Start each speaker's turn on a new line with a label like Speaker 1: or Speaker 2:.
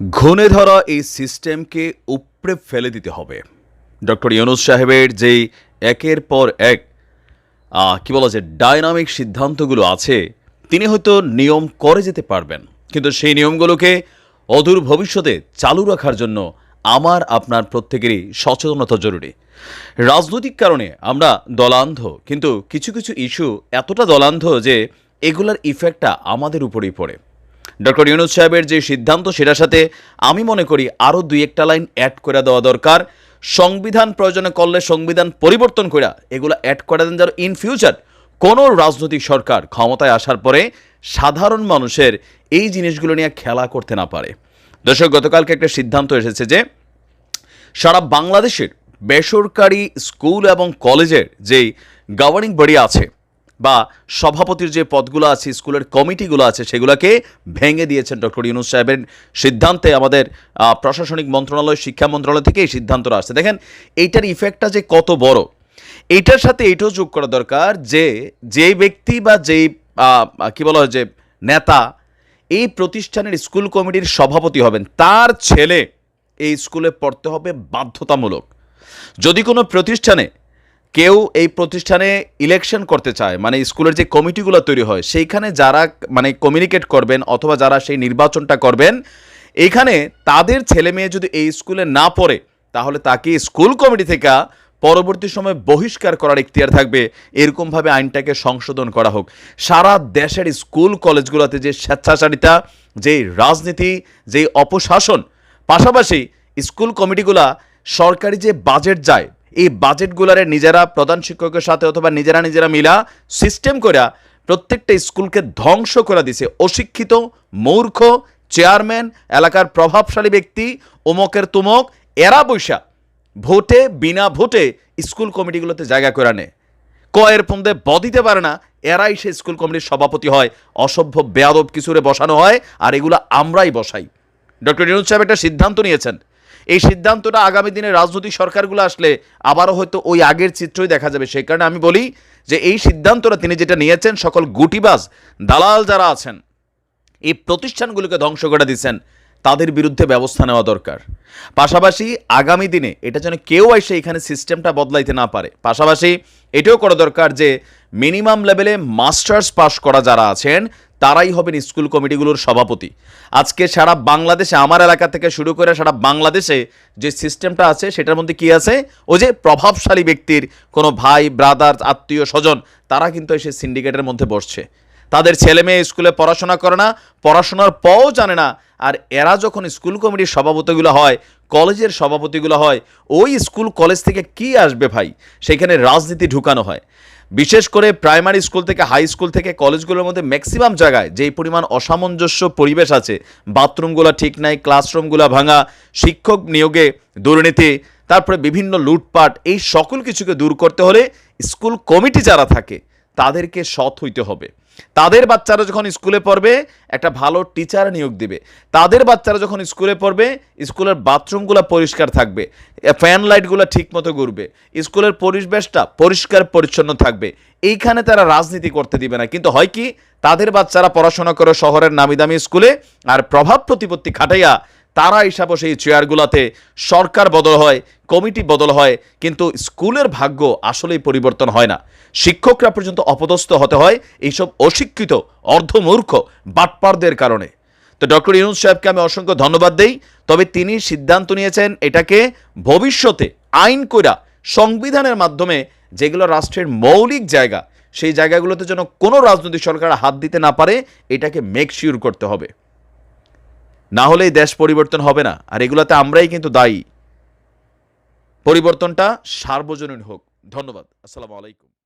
Speaker 1: ঘনে ধরা এই সিস্টেমকে উপড়ে ফেলে দিতে হবে। ডক্টর ইউনুস সাহেবের যেই একের পর এক কি বলা যায়, ডাইনামিক সিদ্ধান্তগুলো আছে, তিনি হয়তো নিয়ম করে যেতে পারবেন। কিন্তু সেই নিয়মগুলোকে অদূর ভবিষ্যতে চালু রাখার জন্য আমার, আপনার প্রত্যেকেরই সচেতনতা জরুরি। রাজনৈতিক কারণে আমরা দলান্ধ, কিন্তু কিছু কিছু ইস্যু এতটা দলান্ধ যে এগুলার ইফেক্টটা আমাদের উপরেই পড়ে। ডক্টর ইউনুস সাহেবের যে সিদ্ধান্ত, সেটার সাথে আমি মনে করি আরও দুই একটা লাইন অ্যাড করে দেওয়া দরকার। সংবিধান প্রয়োজনে করলে সংবিধান পরিবর্তন করে এগুলো অ্যাড করে দেন যেন ইন ফিউচার কোনো রাজনৈতিক সরকার ক্ষমতায় আসার পরে সাধারণ মানুষের এই জিনিসগুলো নিয়ে খেলা করতে না পারে। দর্শক, গতকালকে একটা সিদ্ধান্ত এসেছে যে সারা বাংলাদেশের বেসরকারি স্কুল এবং কলেজের যেই গভর্নিং বডি আছে বা সভাপতির যে পদগুলো আছে, স্কুলের কমিটিগুলো আছে, সেগুলোকে ভেঙে দিয়েছেন ডক্টর ইউনুস সাহেবের সিদ্ধান্তে আমাদের প্রশাসনিক মন্ত্রণালয়, শিক্ষা মন্ত্রণালয় থেকে এই সিদ্ধান্তটা আসছে। দেখেন, এইটার ইফেক্টটা যে কত বড়। এইটার সাথে এইটাও যোগ করা দরকার যে, যেই ব্যক্তি বা যেই কি বলা হয় যে, নেতা এই প্রতিষ্ঠানের স্কুল কমিটির সভাপতি হবেন, তার ছেলে এই স্কুলে পড়তে হবে বাধ্যতামূলক। যদি কোনো প্রতিষ্ঠানে কেউ এই প্রতিষ্ঠানে ইলেকশন করতে চায় মানে স্কুলের যে কমিটিগুলো তৈরি হয়, সেইখানে যারা মানে কমিউনিকেট করবেন অথবা যারা সেই নির্বাচনটা করবেন এইখানে তাদের ছেলে মেয়ে যদি এই স্কুলে না পড়ে, তাহলে তাকে স্কুল কমিটি থেকে পরবর্তী সময় বহিষ্কার করার ইখতিয়ার থাকবে। এরকমভাবে আইনটাকে সংশোধন করা হোক। সারা দেশের স্কুল কলেজগুলোতে যে স্বেচ্ছাচারিতা যেই রাজনীতি যেই অপশাসন, পাশাপাশি স্কুল কমিটিগুলা সরকারি যে বাজেট যায় এই বাজেটগুলারে নিজেরা প্রধান শিক্ষকের সাথে অথবা নিজেরা নিজেরা মিলা সিস্টেম করা প্রত্যেকটা স্কুলকে ধ্বংস করে দিছে। অশিক্ষিত, মূর্খ চেয়ারম্যান এলাকার প্রভাবশালী ব্যক্তি অমকের তুমক, এরা বৈশা ভোটে, বিনা ভোটে স্কুল কমিটিগুলোতে জায়গা করে নেয়। কয়ের পন্দে ব দিতে পারে না, এরাই সে স্কুল কমিটির সভাপতি হয়। অসভ্য বেয়াদব কিছুরে বসানো হয়, আর এগুলো আমরাই বসাই। ডক্টর ইনুজ সাহেব একটা সিদ্ধান্ত নিয়েছেন। এই সিদ্ধান্তটা আগামী দিনে রাজনৈতিক সরকারগুলো আসলে আবারও হয়তো ওই আগের চিত্রই দেখা যাবে। সেই কারণে আমি বলি যে এই সিদ্ধান্তটা তিনি যেটা নিয়েছেন, সকল গুটিবাজ, দালাল যারা আছেন, এই প্রতিষ্ঠানগুলোকে ধ্বংস করে দিচ্ছেন তাদের বিরুদ্ধে ব্যবস্থা নেওয়া দরকার। পাশাপাশি আগামী দিনে এটা যেন কেউ এসে এখানে সিস্টেমটা বদলাইতে না পারে। পাশাপাশি এটাও করা দরকার যে মিনিমাম লেভেলে মাস্টার্স পাস করা যারা আছেন তারাই হবেন স্কুল কমিটিগুলোর সভাপতি। আজকে সারা বাংলাদেশে, আমার এলাকা থেকে শুরু করে সারা বাংলাদেশে যে সিস্টেমটা আছে, সেটার মধ্যে কি আছে? ও যে প্রভাবশালী ব্যক্তির কোনো ভাই, ব্রাদার, আত্মীয়, স্বজন, তারা কিন্তু এসে সিন্ডিকেটের মধ্যে বসছে। তাদের ছেলে মেয়ে স্কুলে পড়াশোনা করে না, পড়াশোনার পও জানে না, আর এরা যখন স্কুল কমিটির সভাপতিগুলো হয়, কলেজের সভাপতিগুলো হয়, ওই স্কুল কলেজ থেকে কি আসবে ভাই? সেখানে রাজনীতি ঢুকানো হয়। বিশেষ করে প্রাইমারি স্কুল থেকে হাই স্কুল থেকে কলেজগুলোর মধ্যে ম্যাক্সিমাম জায়গায় যেই পরিমাণ অসামঞ্জস্য পরিবেশ আছে, বাথরুমগুলো ঠিক নাই, ক্লাসরুমগুলো ভাঙা, শিক্ষক নিয়োগে দুর্নীতি, তারপরে বিভিন্ন লুটপাট, এই সকল কিছুকে দূর করতে হলে স্কুল কমিটি যারা থাকে তাদেরকে সৎ হইতে হবে। তাদের বাচ্চারা যখন স্কুলে পড়বে, একটা ভালো টিচার নিয়োগ দিবে। তাদের বাচ্চারা যখন স্কুলে পড়বে, স্কুলের বাথরুমগুলো পরিষ্কার থাকবে, ফ্যান লাইটগুলো ঠিক মতো ঘুরবে, স্কুলের পরিবেশটা পরিষ্কার পরিচ্ছন্ন থাকবে। এইখানে তারা রাজনীতি করতে দিবে না। কিন্তু হয় কি, তাদের বাচ্চারা পড়াশোনা করে শহরের নামি দামি স্কুলে আর প্রভাব প্রতিপত্তি খাটাইয়া তারা হিসাবে সেই চেয়ারগুলোতে সরকার বদল হয়, কমিটি বদল হয়, কিন্তু স্কুলের ভাগ্য আসলেই পরিবর্তন হয় না। শিক্ষকরা পর্যন্ত অপদস্থ হতে হয় এইসব অশিক্ষিত, অর্ধমূর্খ, বাটপারদের কারণে। তো ডক্টর ইউনুস সাহেবকে আমি অসংখ্য ধন্যবাদ দেই, তবে তিনি সিদ্ধান্ত নিয়েছেন এটাকে ভবিষ্যতে আইন কইরা সংবিধানের মাধ্যমে যেগুলো রাষ্ট্রের মৌলিক জায়গা, সেই জায়গাগুলোতে যেন কোনো রাজনৈতিক সরকার হাত দিতে না পারে, এটাকে মেক শিওর করতে হবে। না হলেই দেশ পরিবর্তন হবে না। আর এগুলাতে আমরাই কিন্তু দায়ী। পরিবর্তনটা সার্বজনীন হোক। ধন্যবাদ। আসসালামু আলাইকুম।